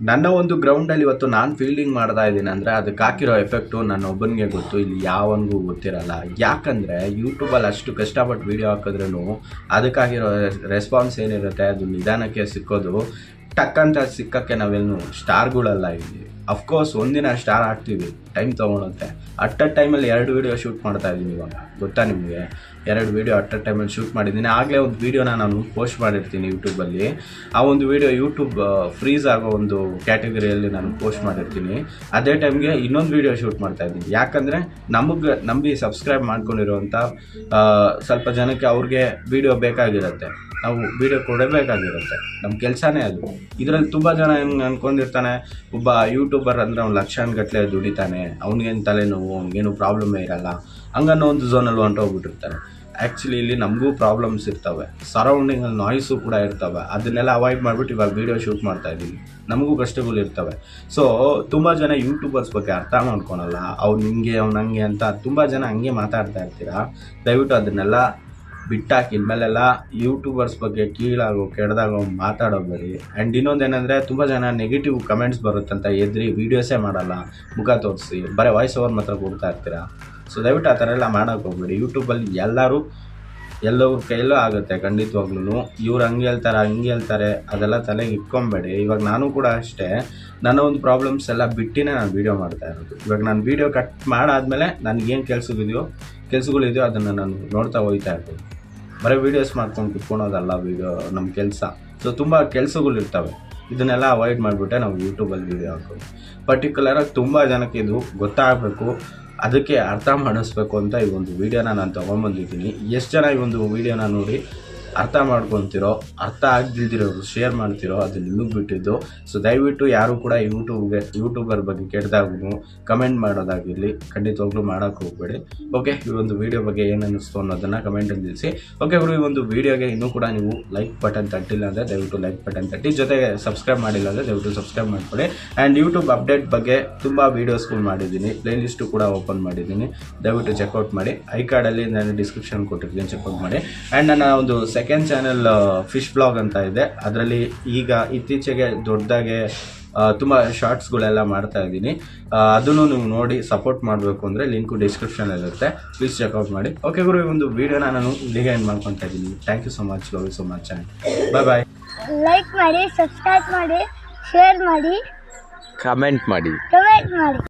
ನನ್ನ ಒಂದು ಗ್ರೌಂಡಲ್ಲಿ ಇವತ್ತು ನಾನು ಫೀಲ್ಡಿಂಗ್ ಮಾಡ್ತಾ ಇದ್ದೀನಿ ಅಂದರೆ ಅದಕ್ಕೆ ಹಾಕಿರೋ ಎಫೆಕ್ಟು ನನ್ನ ಒಬ್ಬನಿಗೆ ಗೊತ್ತು. ಇಲ್ಲಿ ಯಾವನಿಗೂ ಗೊತ್ತಿರಲ್ಲ. ಯಾಕಂದರೆ ಯೂಟ್ಯೂಬಲ್ಲಿ ಅಷ್ಟು ಕಷ್ಟಪಟ್ಟು ವೀಡಿಯೋ ಹಾಕಿದ್ರೂ ಅದಕ್ಕಾಗಿರೋ ರೆಸ್ಪಾನ್ಸ್ ಏನಿರುತ್ತೆ? ಅದು ನಿಧಾನಕ್ಕೆ ಸಿಕ್ಕೋದು. ಟಕ್ಕಂತ ಸಿಕ್ಕಕ್ಕೆ ನಾವೇನು ಸ್ಟಾರ್ಗಳಲ್ಲ ಇಲ್ಲಿ. ಅಫ್ಕೋರ್ಸ್ ಒಂದಿನ ಸ್ಟಾರ್ ಆಗ್ತೀವಿ. ಟೈಮ್ ತೊಗೊಳುತ್ತೆ. ಅಟ್ ಅ ಟೈಮಲ್ಲಿ ಎರಡು ವೀಡಿಯೋ ಶೂಟ್ ಮಾಡ್ತಾ ಇದ್ದೀನಿ ಇವಾಗ. ಗೊತ್ತಾ ನಿಮಗೆ? ಎರಡು ವೀಡಿಯೋ ಅಟ್ ಅ ಟೈಮಲ್ಲಿ ಶೂಟ್ ಮಾಡಿದ್ದೀನಿ. ಆಗಲೇ ಒಂದು ವೀಡಿಯೋನ ನಾನು ಪೋಸ್ಟ್ ಮಾಡಿರ್ತೀನಿ ಯೂಟ್ಯೂಬಲ್ಲಿ ಆ ಒಂದು ವೀಡಿಯೋ ಯೂಟ್ಯೂಬ್ ಫ್ರೀಸ್ ಆಗೋ ಒಂದು ಕ್ಯಾಟಗರಿಯಲ್ಲಿ ನಾನು ಪೋಸ್ಟ್ ಮಾಡಿರ್ತೀನಿ. ಅದೇ ಟೈಮ್ಗೆ ಇನ್ನೊಂದು ವೀಡಿಯೋ ಶೂಟ್ ಮಾಡ್ತಾ ಇದ್ದೀನಿ. ಯಾಕಂದರೆ ನಮಗೆ, ನಂಬಿ ಸಬ್ಸ್ಕ್ರೈಬ್ ಮಾಡ್ಕೊಂಡಿರುವಂಥ ಸ್ವಲ್ಪ ಜನಕ್ಕೆ ಅವ್ರಿಗೆ ವೀಡಿಯೋ ಬೇಕಾಗಿರುತ್ತೆ. ನಾವು ವೀಡಿಯೋ ಕೊಡಬೇಕಾಗಿರುತ್ತೆ. ನಮ್ಮ ಕೆಲಸನೇ ಅದು. ಇದರಲ್ಲಿ ತುಂಬ ಜನ ಹೆಂಗೆ ಅಂದ್ಕೊಂಡಿರ್ತಾನೆ ಒಬ್ಬ ಯೂಟ್ಯೂಬರ್ ಅಂದರೆ ಅವ್ನು ಲಕ್ಷಾನುಗಟ್ಟಲೆ ದುಡಿತಾನೆ ಅವ್ನಿಗೇನು ತಲೆನೋವು ಅವ್ನಿಗೇನು ಪ್ರಾಬ್ಲಮೇ ಇರಲ್ಲ. ಹಂಗನ್ನೋ ಒಂದು ಝೋನಲ್ಲಿ ಹೊಂಟೋಗ್ಬಿಟ್ಟಿರ್ತಾರೆ ಆ್ಯಕ್ಚುಲಿ ಇಲ್ಲಿ ನಮಗೂ ಪ್ರಾಬ್ಲಮ್ಸ್ ಇರ್ತವೆ. ಸರೌಂಡಿಂಗಲ್ಲಿ ನಾಯ್ಸು ಕೂಡ ಇರ್ತವೆ. ಅದನ್ನೆಲ್ಲ ಅವಾಯ್ಡ್ ಮಾಡಿಬಿಟ್ಟು ಇವಾಗ ವೀಡಿಯೋ ಶೂಟ್ ಮಾಡ್ತಾ ಇದ್ದೀವಿ ನಮಗೂ ಕಷ್ಟಗಳು ಇರ್ತವೆ. ಸೊ ತುಂಬ ಜನ ಯೂಟ್ಯೂಬರ್ಸ್ ಬಗ್ಗೆ ಅರ್ಥ ಮಾಡ್ಕೊಳಲ್ಲ. ಅವ್ನು ಹಿಂಗೆ, ಅವ್ನು ಹಂಗೆ ಅಂತ ತುಂಬ ಜನ ಹಂಗೆ ಮಾತಾಡ್ತಾ ಇರ್ತೀರಾ? ದಯವಿಟ್ಟು ಅದನ್ನೆಲ್ಲ ಬಿಟ್ಟಾಕಿ, ಇನ್ಮೇಲೆಲ್ಲ ಯೂಟ್ಯೂಬರ್ಸ್ ಬಗ್ಗೆ ಕೀಳಾಗೋ, ಕೆಡ್ದಾಗೋ ಮಾತಾಡೋಬೇಡಿ ಆ್ಯಂಡ್ ಇನ್ನೊಂದೇನೆಂದರೆ, ತುಂಬ ಜನ ನೆಗೆಟಿವ್ ಕಮೆಂಟ್ಸ್ ಬರುತ್ತಂತ ಎದ್ರಿ ವೀಡಿಯೋಸೇ ಮಾಡಲ್ಲ. ಮುಖ ತೋರಿಸಿ. ಬರೀ ವಾಯ್ಸ್ ಓವರ್ ಮಾತ್ರ ಕೊಡ್ತಾ ಇರ್ತೀರಾ? ಸೊ ದಯವಿಟ್ಟು ಆ ಥರ ಎಲ್ಲ ಮಾಡೋಕೆ ಹೋಗ್ಬೇಡಿ. ಯೂಟ್ಯೂಬಲ್ಲಿ ಎಲ್ಲರೂ ಎಲ್ಲವ್ರ ಕೈಲೂ ಆಗುತ್ತೆ ಖಂಡಿತವಾಗ್ಲೂ ಇವ್ರು ಹಂಗೆ ಹೇಳ್ತಾರೆ ಹಂಗೆ ಹೇಳ್ತಾರೆ, ಅದೆಲ್ಲ ತಲೆಗೆ ಇಟ್ಕೊಬೇಡಿ. ಇವಾಗ ನಾನು ಕೂಡ ಅಷ್ಟೇ, ನನ್ನ ಒಂದು ಪ್ರಾಬ್ಲಮ್ಸ್ ಎಲ್ಲ ಬಿಟ್ಟಿನೇ ನಾನು ವೀಡಿಯೋ ಮಾಡ್ತಾ ಇರೋದು. ಇವಾಗ ನಾನು ವೀಡಿಯೋ ಕಟ್ ಮಾಡಾದ್ಮೇಲೆ ನನಗೇನು ಕೆಲಸಗಳಿದೆಯೋ ಕೆಲಸಗಳಿದೆಯೋ ಅದನ್ನು ನಾನು ನೋಡ್ತಾ ಹೋಗ್ತಾ ಇರ್ತೀನಿ. ಬರೀ ವೀಡಿಯೋಸ್ ಮಾಡ್ಕೊಂಡು ಕುತ್ಕೊಳೋದಲ್ಲ ವೀಡಿಯೋ ನಮ್ಮ ಕೆಲಸ. ಸೊ ತುಂಬ ಕೆಲಸಗಳು ಇರ್ತವೆ ಇದನ್ನೆಲ್ಲ ಅವಾಯ್ಡ್ ಮಾಡಿಬಿಟ್ಟೆ ನಾವು ಯೂಟ್ಯೂಬಲ್ಲಿ ವೀಡಿಯೋ ಹಾಕೋದು. ಪರ್ಟಿಕ್ಯುಲರಾಗಿ ತುಂಬ ಜನಕ್ಕೆ ಇದು ಗೊತ್ತಾಗಬೇಕು. ಅದಕ್ಕೆ ಅರ್ಥ ಮಾಡಿಸ್ಬೇಕು ಅಂತ ಈ ಒಂದು ವೀಡಿಯೋನ ನಾನು ತೊಗೊಂಬಂದಿದ್ದೀನಿ ಎಷ್ಟು ಜನ ಈ ಒಂದು ವೀಡಿಯೋನ ನೋಡಿ ಅರ್ಥ ಮಾಡ್ಕೊತಿರೋ, ಅರ್ಥ ಆಗದಿಲ್ದಿರೋರು ಶೇರ್ ಮಾಡ್ತಿರೋ ಅದು ನಿಮಗೆ ಬಿಟ್ಟಿದ್ದು ಸೊ ದಯವಿಟ್ಟು ಯಾರು ಕೂಡ ಯೂಟ್ಯೂಬ್ಗೆ, ಯೂಟ್ಯೂಬರ್ ಬಗ್ಗೆ ಕೆಟ್ಟದಾಗೂ ಕಮೆಂಟ್ ಮಾಡೋದಾಗಿರಲಿ, ಖಂಡಿತವಾಗ್ಲೂ ಮಾಡೋಕ್ಕೆ ಹೋಗಬೇಡಿ. ಓಕೆ ಈ ಒಂದು ವಿಡಿಯೋ ಬಗ್ಗೆ ಏನು ಅನ್ನಿಸ್ತು ಅನ್ನೋದನ್ನು ಕಮೆಂಟಲ್ಲಿ ತಿಳಿಸಿ. ಓಕೆ ಅವರು ಈ ಒಂದು ವಿಡಿಯೋಗೆ ಇನ್ನೂ ಕೂಡ ನೀವು ಲೈಕ್ ಬಟನ್ ತಟ್ಟಿಲ್ಲ ಅಂದರೆ ದಯವಿಟ್ಟು ಲೈಕ್ ಬಟನ್ ತಟ್ಟಿ. ಜೊತೆಗೆ ಸಬ್ಸ್ಕ್ರೈಬ್ ಮಾಡಿಲ್ಲ ಅಂದರೆ ದಯವಿಟ್ಟು ಸಬ್ಸ್ಕ್ರೈಬ್ ಮಾಡ್ಕೊಳ್ಳಿ. ಆ್ಯಂಡ್ ಯೂಟ್ಯೂಬ್ ಅಪ್ಡೇಟ್ ಬಗ್ಗೆ ತುಂಬ ವೀಡಿಯೋಸ್ಗಳು ಮಾಡಿದ್ದೀನಿ. ಪ್ಲೇಲಿಸ್ಟು ಕೂಡ ಓಪನ್ ಮಾಡಿದ್ದೀನಿ. ದಯವಿಟ್ಟು ಚೆಕ್ಔಟ್ ಮಾಡಿ. ಐ ಕಾರ್ಡಲ್ಲಿ ನಾನು ಡಿಸ್ಕ್ರಿಪ್ಷನ್ ಕೊಟ್ಟಿರ್ತೀನಿ ಚೆಕ್ಔಟ್ ಮಾಡಿ. ಆ್ಯಂಡ್ ನನ್ನ ಒಂದು ಸೆಕೆಂಡ್ ಚಾನೆಲ್ ಫಿಶ್ ಬ್ಲಾಗ್ ಅಂತ ಇದೆ. ಅದರಲ್ಲಿ ಈಗ ಇತ್ತೀಚೆಗೆ ದೊಡ್ಡದಾಗೆ ತುಂಬ ಶಾರ್ಟ್ಸ್ಗಳೆಲ್ಲ ಮಾಡ್ತಾ ಇದ್ದೀನಿ. ಅದನ್ನು ನೀವು ನೋಡಿ ಸಪೋರ್ಟ್ ಮಾಡಬೇಕು ಅಂದರೆ ಲಿಂಕು ಡಿಸ್ಕ್ರಿಪ್ಷನಲ್ಲಿರುತ್ತೆ ಪ್ಲೀಸ್ ಚೆಕ್ಔಟ್ ಮಾಡಿ. ಓಕೆ ಗುರು ಈ ಒಂದು ವೀಡಿಯೋನ ನಾನು ಇಲ್ಲಿಗೆ ಏನು ಮಾಡ್ಕೊತಾ ಇದ್ದೀನಿ. Thank you so much love you so much and bye bye like ಮಾಡಿ ಸಬ್ಸ್ಕ್ರೈಬ್ ಮಾಡಿ ಶೇರ್ ಮಾಡಿ ಕಮೆಂಟ್ ಮಾಡಿ. ಕಮೆಂಟ್ ಮಾಡಿ.